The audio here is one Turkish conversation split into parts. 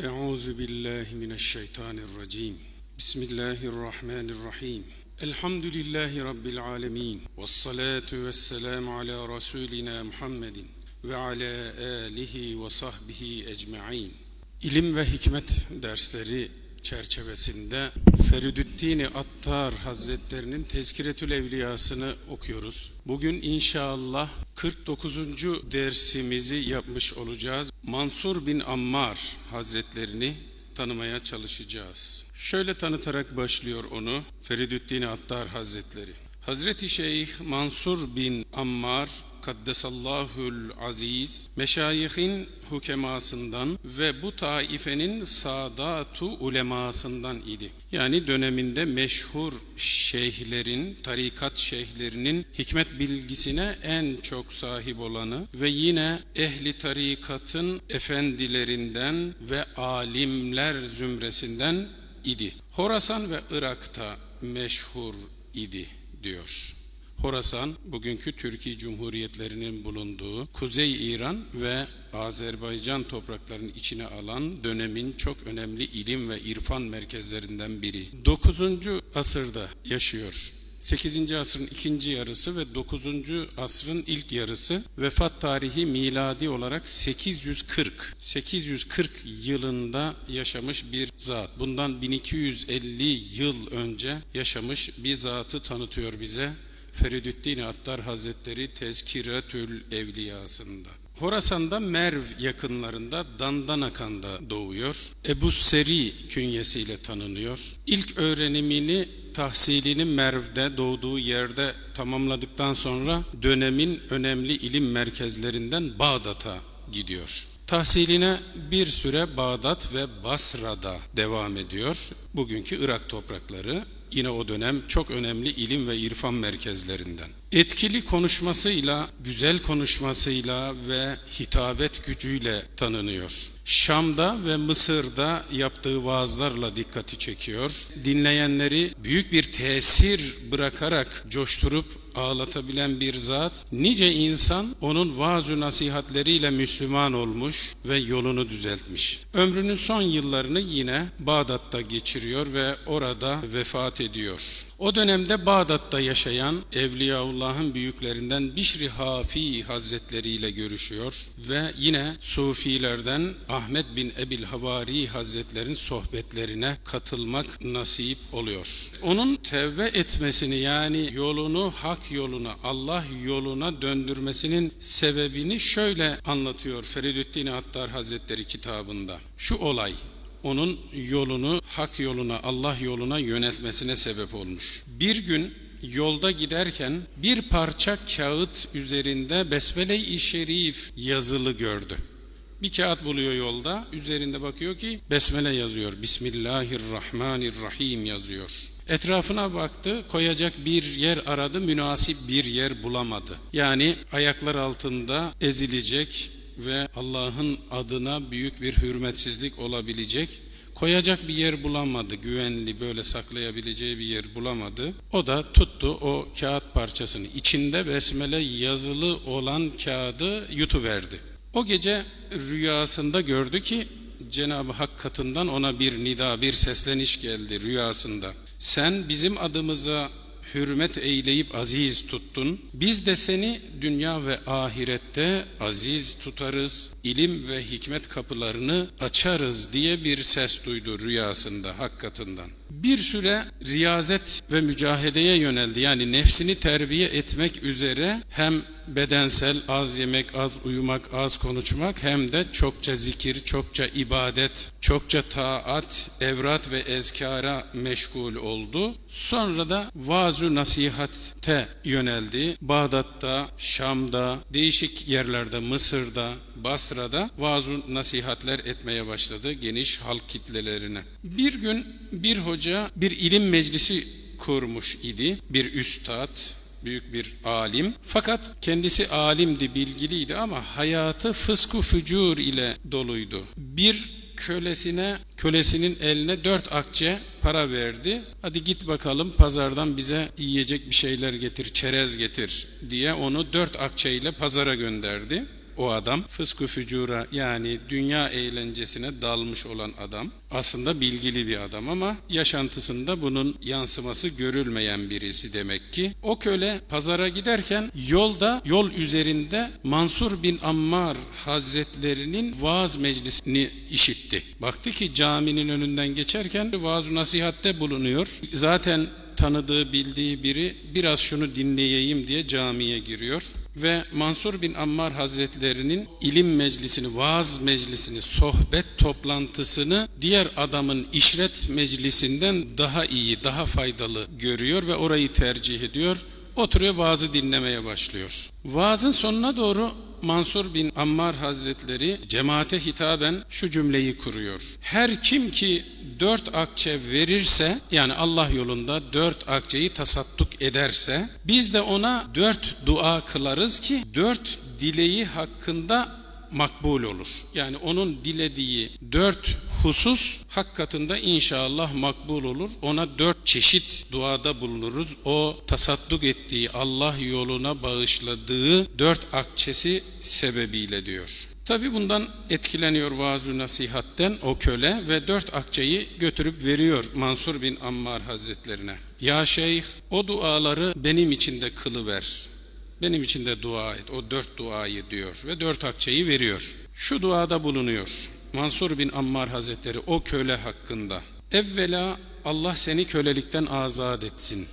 أعوذ بالله من الشيطان الرجيم بسم الله الرحمن الرحيم الحمد لله رب العالمين والصلاة والسلام على رسولنا محمد وعلى آله وصحبه أجمعين İlim ve hikmet dersleri çerçevesinde Feridüddin Attar Hazretlerinin Tezkiretül Evliyasını okuyoruz. Bugün inşallah 49. dersimizi yapmış olacağız. Mansur bin Ammar Hazretlerini tanımaya çalışacağız. Şöyle tanıtarak başlıyor onu Feridüddin Attar Hazretleri. Hazreti Şeyh Mansur bin Ammar Kaddesallahül Aziz, meşayihin hukemasından ve bu taifenin sadatu ulemasından idi. Yani döneminde meşhur şeyhlerin, tarikat şeyhlerinin hikmet bilgisine en çok sahip olanı ve yine ehli tarikatın efendilerinden ve alimler zümresinden idi. Horasan ve Irak'ta meşhur idi diyor. Horasan, bugünkü Türkiye Cumhuriyetlerinin bulunduğu Kuzey İran ve Azerbaycan topraklarının içine alan dönemin çok önemli ilim ve irfan merkezlerinden biri. 9. asırda yaşıyor. 8. asrın ikinci yarısı ve 9. asrın ilk yarısı vefat tarihi miladi olarak 840. 840 yılında yaşamış bir zat. Bundan 1250 yıl önce yaşamış bir zatı tanıtıyor bize. Feridüddin Attar Hazretleri Tezkiretül Evliyasında. Horasan'da Merv yakınlarında Dandanakan'da doğuyor. Ebu Seri künyesiyle tanınıyor. İlk öğrenimini tahsilini Merv'de doğduğu yerde tamamladıktan sonra dönemin önemli ilim merkezlerinden Bağdat'a gidiyor. Tahsiline bir süre Bağdat ve Basra'da devam ediyor. Bugünkü Irak toprakları yine o dönem çok önemli ilim ve irfan merkezlerinden. Etkili konuşmasıyla, güzel konuşmasıyla ve hitabet gücüyle tanınıyor. Şam'da ve Mısır'da yaptığı vaazlarla dikkati çekiyor. Dinleyenleri büyük bir tesir bırakarak coşturup ağlatabilen bir zat. Nice insan onun vaaz nasihatleriyle Müslüman olmuş ve yolunu düzeltmiş. Ömrünün son yıllarını yine Bağdat'ta geçiriyor ve orada vefat ediyor. O dönemde Bağdat'ta yaşayan Evliyaullah'ın büyüklerinden Bişri Hafi Hazretleri ile görüşüyor ve yine Sufilerden Ahmet bin Ebil Havari Hazretlerin sohbetlerine katılmak nasip oluyor. Onun tevbe etmesini yani yolunu hak yoluna, Allah yoluna döndürmesinin sebebini şöyle anlatıyor Feridüddin Attar Hazretleri kitabında. Şu olay onun yolunu hak yoluna, Allah yoluna yöneltmesine sebep olmuş. Bir gün yolda giderken bir parça kağıt üzerinde Besmele-i Şerif yazılı gördü. Bir kağıt buluyor yolda, üzerinde bakıyor ki Besmele yazıyor, Bismillahirrahmanirrahim yazıyor. Etrafına baktı, koyacak bir yer aradı, münasip bir yer bulamadı. Yani ayaklar altında ezilecek ve Allah'ın adına büyük bir hürmetsizlik olabilecek koyacak bir yer bulamadı. Güvenli böyle saklayabileceği bir yer bulamadı. O da tuttu o kağıt parçasını. içinde besmele yazılı olan kağıdı yutuverdi. O gece rüyasında gördü ki Cenab-ı Hak katından ona bir nida, bir sesleniş geldi rüyasında. Sen bizim adımıza hürmet eyleyip aziz tuttun. Biz de seni dünya ve ahirette aziz tutarız, ilim ve hikmet kapılarını açarız diye bir ses duydu rüyasında hak katından. Bir süre riyazet ve mücahedeye yöneldi. Yani nefsini terbiye etmek üzere hem bedensel az yemek, az uyumak, az konuşmak hem de çokça zikir, çokça ibadet, çokça taat, evrat ve ezkara meşgul oldu. Sonra da vaaz-ı nasihate yöneldi. Bağdat'ta, Şam'da, değişik yerlerde, Mısır'da, Basra'da vaaz nasihatler etmeye başladı geniş halk kitlelerine. Bir gün bir hoca bir ilim meclisi kurmuş idi. Bir üstad, büyük bir alim. Fakat kendisi alimdi, bilgiliydi ama hayatı fısku fücur ile doluydu. Bir kölesine, kölesinin eline dört akçe para verdi. Hadi git bakalım pazardan bize yiyecek bir şeyler getir, çerez getir diye onu dört akçe ile pazara gönderdi. O adam. Fıskı fücura yani dünya eğlencesine dalmış olan adam. Aslında bilgili bir adam ama yaşantısında bunun yansıması görülmeyen birisi demek ki. O köle pazara giderken yolda yol üzerinde Mansur bin Ammar Hazretlerinin vaaz meclisini işitti. Baktı ki caminin önünden geçerken vaaz nasihatte bulunuyor. Zaten tanıdığı, bildiği biri biraz şunu dinleyeyim diye camiye giriyor. Ve Mansur bin Ammar Hazretlerinin ilim meclisini, vaaz meclisini, sohbet toplantısını diğer adamın işret meclisinden daha iyi, daha faydalı görüyor ve orayı tercih ediyor. Oturuyor vaazı dinlemeye başlıyor. Vaazın sonuna doğru Mansur bin Ammar Hazretleri cemaate hitaben şu cümleyi kuruyor. Her kim ki dört akçe verirse yani Allah yolunda dört akçeyi tasadduk ederse biz de ona dört dua kılarız ki dört dileği hakkında makbul olur. Yani onun dilediği dört husus hak katında inşallah makbul olur. Ona dört çeşit duada bulunuruz. O tasadduk ettiği Allah yoluna bağışladığı dört akçesi sebebiyle diyor. Tabi bundan etkileniyor vaaz nasihatten o köle ve dört akçeyi götürüp veriyor Mansur bin Ammar Hazretlerine. Ya şeyh o duaları benim için de kılıver. Benim için de dua et. O dört duayı diyor ve dört akçeyi veriyor. Şu duada bulunuyor. Mansur bin Ammar Hazretleri o köle hakkında. Evvela Allah seni kölelikten azat etsin.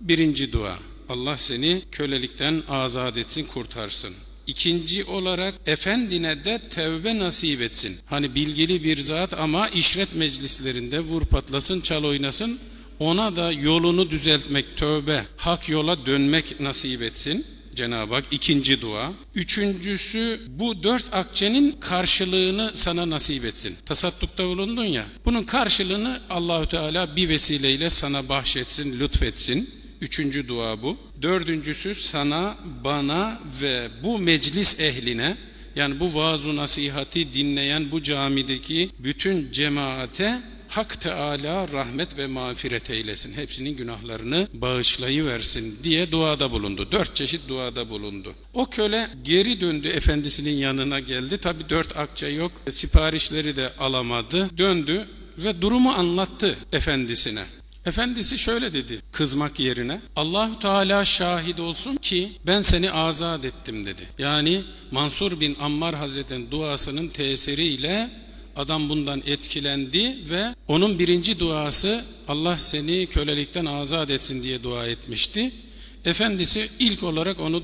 Birinci dua. Allah seni kölelikten azat etsin, kurtarsın. İkinci olarak efendine de tevbe nasip etsin. Hani bilgili bir zat ama işret meclislerinde vur patlasın, çal oynasın. Ona da yolunu düzeltmek, tövbe, hak yola dönmek nasip etsin. Cenab-ı Hak ikinci dua. Üçüncüsü bu dört akçenin karşılığını sana nasip etsin. Tasaddukta bulundun ya. Bunun karşılığını Allahü Teala bir vesileyle sana bahşetsin, lütfetsin. Üçüncü dua bu. Dördüncüsü sana, bana ve bu meclis ehline yani bu vaaz nasihati dinleyen bu camideki bütün cemaate Hak Teala rahmet ve mağfiret eylesin. Hepsinin günahlarını bağışlayıversin diye duada bulundu. Dört çeşit duada bulundu. O köle geri döndü efendisinin yanına geldi. Tabi dört akçe yok. Siparişleri de alamadı. Döndü ve durumu anlattı efendisine. Efendisi şöyle dedi kızmak yerine Allahu Teala şahit olsun ki ben seni azat ettim dedi. Yani Mansur bin Ammar Hazretleri'nin duasının tesiriyle Adam bundan etkilendi ve onun birinci duası Allah seni kölelikten azat etsin diye dua etmişti. Efendisi ilk olarak onu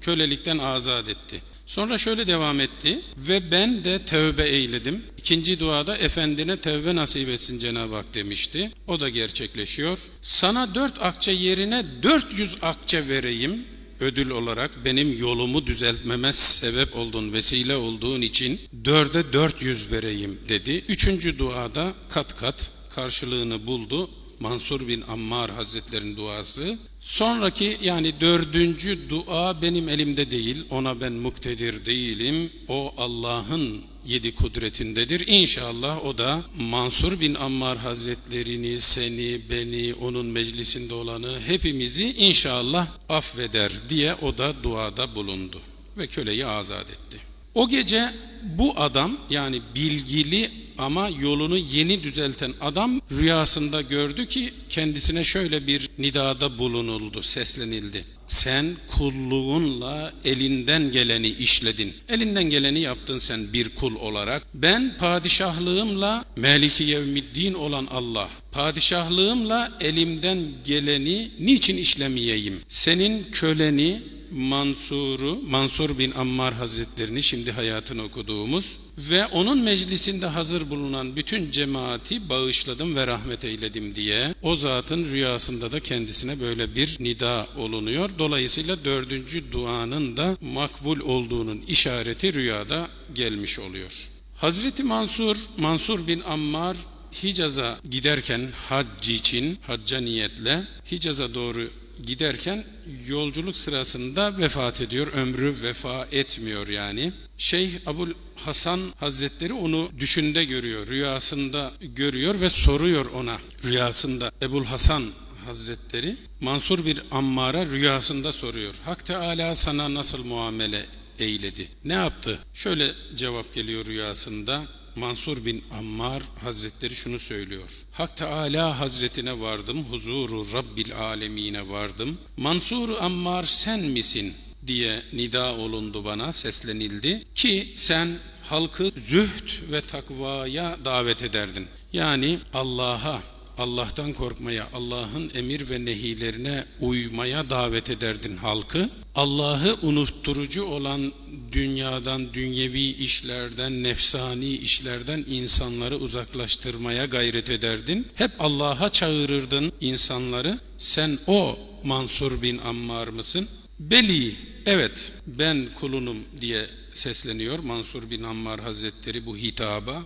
kölelikten azat etti. Sonra şöyle devam etti ve ben de tövbe eyledim. İkinci duada efendine tövbe nasip etsin Cenab-ı Hak demişti. O da gerçekleşiyor. Sana dört akçe yerine dört yüz akçe vereyim ödül olarak benim yolumu düzeltmeme sebep olduğun, vesile olduğun için dörde dört yüz vereyim dedi. Üçüncü duada kat kat karşılığını buldu. Mansur bin Ammar Hazretlerinin duası. Sonraki yani dördüncü dua benim elimde değil. Ona ben muktedir değilim. O Allah'ın yedi kudretindedir. İnşallah o da Mansur bin Ammar Hazretlerini, seni, beni, onun meclisinde olanı hepimizi inşallah affeder diye o da duada bulundu ve köleyi azat etti. O gece bu adam yani bilgili ama yolunu yeni düzelten adam rüyasında gördü ki kendisine şöyle bir nidada bulunuldu, seslenildi. Sen kulluğunla elinden geleni işledin. Elinden geleni yaptın sen bir kul olarak. Ben padişahlığımla Meliki Yevmiddin olan Allah, padişahlığımla elimden geleni niçin işlemeyeyim? Senin köleni, Mansur'u, Mansur bin Ammar Hazretlerini şimdi hayatını okuduğumuz ve onun meclisinde hazır bulunan bütün cemaati bağışladım ve rahmet eyledim diye o zatın rüyasında da kendisine böyle bir nida olunuyor. Dolayısıyla dördüncü duanın da makbul olduğunun işareti rüyada gelmiş oluyor. Hazreti Mansur, Mansur bin Ammar Hicaz'a giderken hac için, hacca niyetle Hicaz'a doğru giderken yolculuk sırasında vefat ediyor. Ömrü vefa etmiyor yani. Şeyh Abul Hasan Hazretleri onu düşünde görüyor, rüyasında görüyor ve soruyor ona rüyasında. Ebul Hasan Hazretleri Mansur bir Ammar'a rüyasında soruyor. Hak Teala sana nasıl muamele eyledi. Ne yaptı? Şöyle cevap geliyor rüyasında. Mansur bin Ammar Hazretleri şunu söylüyor. Hak Teala Hazretine vardım, huzuru Rabbil Alemine vardım. Mansur Ammar sen misin? Diye nida olundu bana, seslenildi. Ki sen halkı zühd ve takvaya davet ederdin. Yani Allah'a, Allah'tan korkmaya, Allah'ın emir ve nehilerine uymaya davet ederdin halkı. Allah'ı unutturucu olan dünyadan, dünyevi işlerden, nefsani işlerden insanları uzaklaştırmaya gayret ederdin. Hep Allah'a çağırırdın insanları. Sen o Mansur bin Ammar mısın? Beli, evet ben kulunum diye sesleniyor Mansur bin Ammar Hazretleri bu hitaba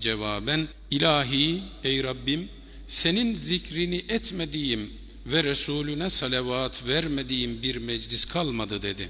cevaben. İlahi ey Rabbim senin zikrini etmediğim ve Resulüne salavat vermediğim bir meclis kalmadı dedi.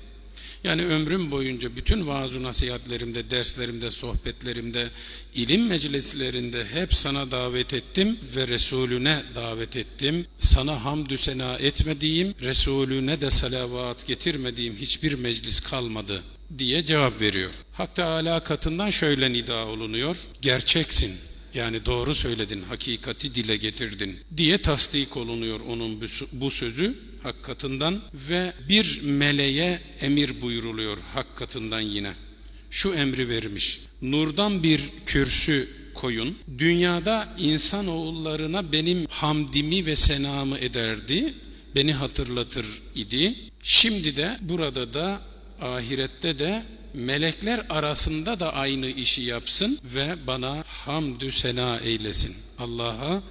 Yani ömrüm boyunca bütün vaaz nasihatlerimde, derslerimde, sohbetlerimde, ilim meclislerinde hep sana davet ettim ve Resulüne davet ettim. Sana hamdü sena etmediğim, Resulüne de salavat getirmediğim hiçbir meclis kalmadı diye cevap veriyor. Hak Teala katından şöyle nida olunuyor. Gerçeksin. Yani doğru söyledin, hakikati dile getirdin diye tasdik olunuyor onun bu sözü hak katından ve bir meleğe emir buyuruluyor hak katından yine. Şu emri vermiş. Nurdan bir kürsü koyun. Dünyada insan oğullarına benim hamdimi ve senamı ederdi. Beni hatırlatır idi. Şimdi de burada da ahirette de melekler arasında da aynı işi yapsın ve bana hamdü sena eylesin. Allah'a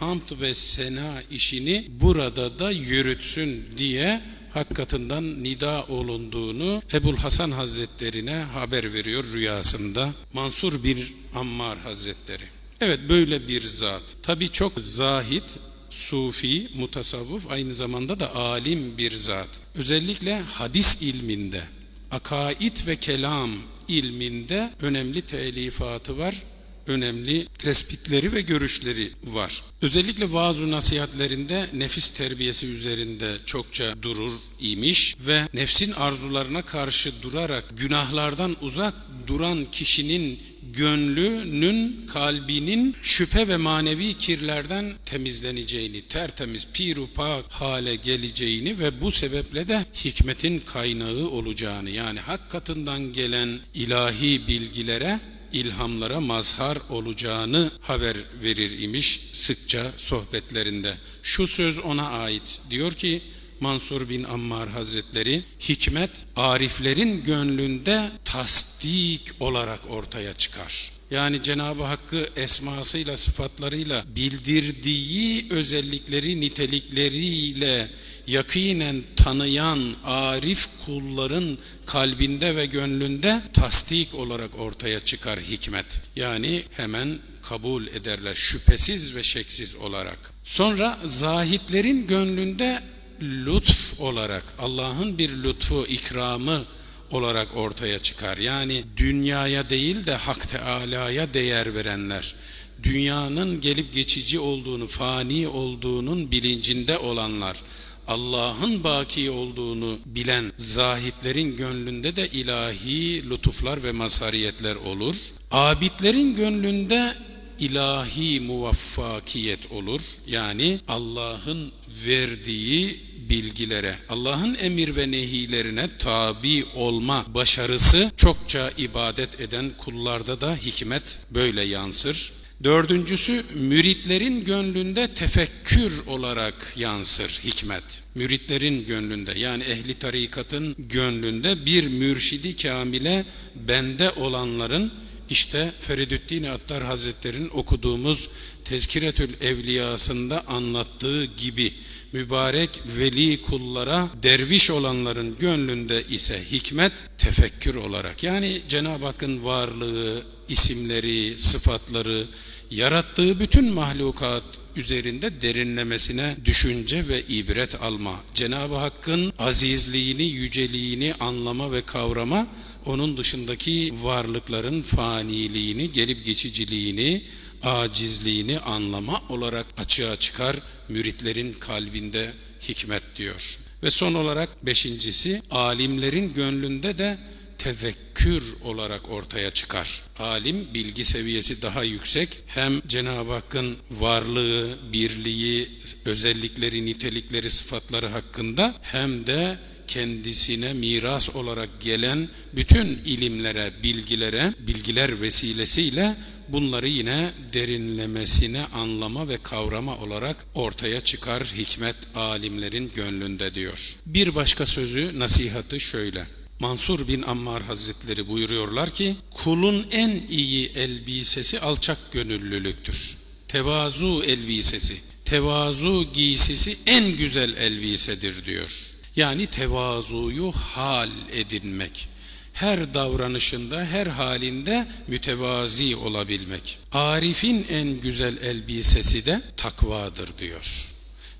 hamd ve sena işini burada da yürütsün diye hakikatından nida olunduğunu Ebul Hasan Hazretlerine haber veriyor rüyasında Mansur bir Ammar Hazretleri. Evet böyle bir zat. Tabi çok zahit, sufi, mutasavvuf aynı zamanda da alim bir zat. Özellikle hadis ilminde, akaid ve kelam ilminde önemli telifatı var önemli tespitleri ve görüşleri var. Özellikle vaaz nasihatlerinde nefis terbiyesi üzerinde çokça durur imiş ve nefsin arzularına karşı durarak günahlardan uzak duran kişinin gönlünün, kalbinin şüphe ve manevi kirlerden temizleneceğini, tertemiz, pirupak hale geleceğini ve bu sebeple de hikmetin kaynağı olacağını yani hak katından gelen ilahi bilgilere ilhamlara mazhar olacağını haber verir imiş sıkça sohbetlerinde. Şu söz ona ait. Diyor ki Mansur bin Ammar Hazretleri hikmet ariflerin gönlünde tasdik olarak ortaya çıkar. Yani Cenab-ı Hakk'ı esmasıyla sıfatlarıyla bildirdiği özellikleri nitelikleriyle yakinen tanıyan arif kulların kalbinde ve gönlünde tasdik olarak ortaya çıkar hikmet. Yani hemen kabul ederler şüphesiz ve şeksiz olarak. Sonra zahitlerin gönlünde lütf olarak Allah'ın bir lütfu, ikramı olarak ortaya çıkar. Yani dünyaya değil de Hak Teala'ya değer verenler, dünyanın gelip geçici olduğunu, fani olduğunun bilincinde olanlar, Allah'ın baki olduğunu bilen zahitlerin gönlünde de ilahi lütuflar ve mazhariyetler olur. Abidlerin gönlünde ilahi muvaffakiyet olur. Yani Allah'ın verdiği bilgilere, Allah'ın emir ve nehilerine tabi olma başarısı çokça ibadet eden kullarda da hikmet böyle yansır. Dördüncüsü müritlerin gönlünde tefekkür olarak yansır hikmet. Müritlerin gönlünde yani ehli tarikatın gönlünde bir mürşidi kamile bende olanların işte Feridüddin Attar Hazretleri'nin okuduğumuz Tezkiretül Evliyasında anlattığı gibi mübarek veli kullara derviş olanların gönlünde ise hikmet tefekkür olarak yani Cenab-ı Hakk'ın varlığı, isimleri, sıfatları, yarattığı bütün mahlukat üzerinde derinlemesine düşünce ve ibret alma. Cenab-ı Hakk'ın azizliğini, yüceliğini anlama ve kavrama, onun dışındaki varlıkların faniliğini, gelip geçiciliğini, acizliğini anlama olarak açığa çıkar müritlerin kalbinde hikmet diyor. Ve son olarak beşincisi alimlerin gönlünde de tezekkür olarak ortaya çıkar. Alim bilgi seviyesi daha yüksek. Hem Cenab-ı Hakk'ın varlığı, birliği, özellikleri, nitelikleri, sıfatları hakkında hem de kendisine miras olarak gelen bütün ilimlere, bilgilere, bilgiler vesilesiyle bunları yine derinlemesine anlama ve kavrama olarak ortaya çıkar hikmet alimlerin gönlünde diyor. Bir başka sözü, nasihatı şöyle. Mansur bin Ammar Hazretleri buyuruyorlar ki, kulun en iyi elbisesi alçak gönüllülüktür. Tevazu elbisesi, tevazu giysisi en güzel elbisedir diyor. Yani tevazuyu hal edinmek. Her davranışında, her halinde mütevazi olabilmek. Arif'in en güzel elbisesi de takvadır diyor.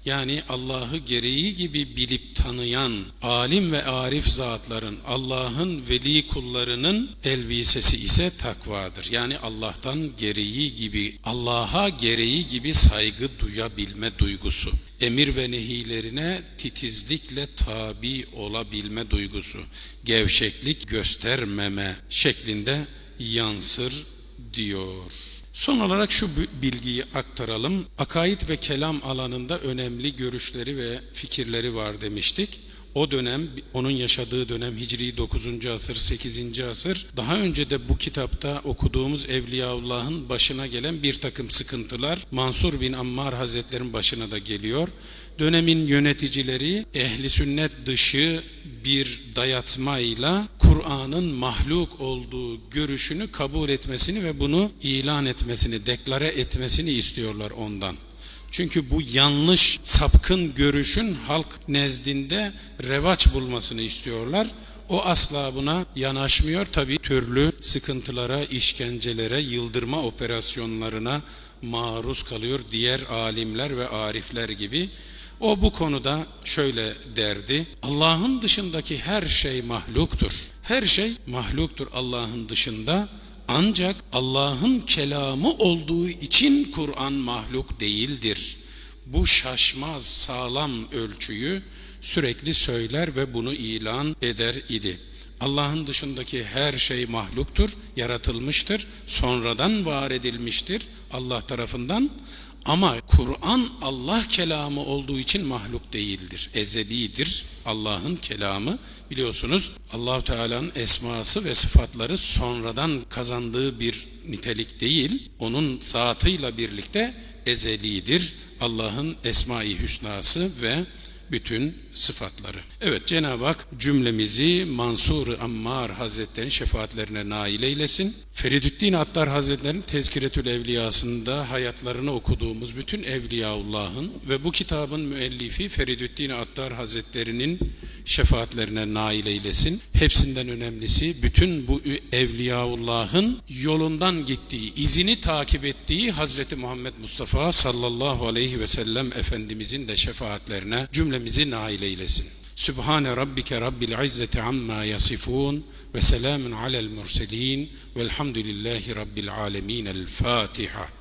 Yani Allah'ı gereği gibi bilip tanıyan alim ve arif zatların Allah'ın veli kullarının elbisesi ise takvadır. Yani Allah'tan gereği gibi Allah'a gereği gibi saygı duyabilme duygusu. Emir ve nehilerine titizlikle tabi olabilme duygusu. Gevşeklik göstermeme şeklinde yansır diyor. Son olarak şu bilgiyi aktaralım. Akaid ve kelam alanında önemli görüşleri ve fikirleri var demiştik. O dönem, onun yaşadığı dönem Hicri 9. asır, 8. asır. Daha önce de bu kitapta okuduğumuz Evliyaullah'ın başına gelen bir takım sıkıntılar Mansur bin Ammar Hazretlerin başına da geliyor. Dönemin yöneticileri ehli sünnet dışı bir dayatmayla Kur'an'ın mahluk olduğu görüşünü kabul etmesini ve bunu ilan etmesini, deklare etmesini istiyorlar ondan. Çünkü bu yanlış, sapkın görüşün halk nezdinde revaç bulmasını istiyorlar. O asla buna yanaşmıyor. Tabi türlü sıkıntılara, işkencelere, yıldırma operasyonlarına maruz kalıyor diğer alimler ve arifler gibi. O bu konuda şöyle derdi. Allah'ın dışındaki her şey mahluktur. Her şey mahluktur Allah'ın dışında. Ancak Allah'ın kelamı olduğu için Kur'an mahluk değildir. Bu şaşmaz sağlam ölçüyü sürekli söyler ve bunu ilan eder idi. Allah'ın dışındaki her şey mahluktur, yaratılmıştır, sonradan var edilmiştir Allah tarafından. Ama Kur'an Allah kelamı olduğu için mahluk değildir. Ezelidir Allah'ın kelamı. Biliyorsunuz Allahu Teala'nın esması ve sıfatları sonradan kazandığı bir nitelik değil. Onun zatıyla birlikte ezelidir. Allah'ın esma-i hüsnası ve bütün sıfatları. Evet Cenab-ı Hak cümlemizi Mansur Ammar Hazretleri'nin şefaatlerine nail eylesin. Feridüddin Attar Hazretleri'nin Tezkiretül Evliyasında hayatlarını okuduğumuz bütün Evliyaullah'ın ve bu kitabın müellifi Feridüddin Attar Hazretleri'nin şefaatlerine nail eylesin. Hepsinden önemlisi bütün bu Evliyaullah'ın yolundan gittiği, izini takip ettiği Hazreti Muhammed Mustafa sallallahu aleyhi ve sellem Efendimizin de şefaatlerine cümlemizi nail eylesin. Sübhane rabbike rabbil izzeti amma yasifun ve selamun alel murselin velhamdülillahi rabbil alemin. El Fatiha.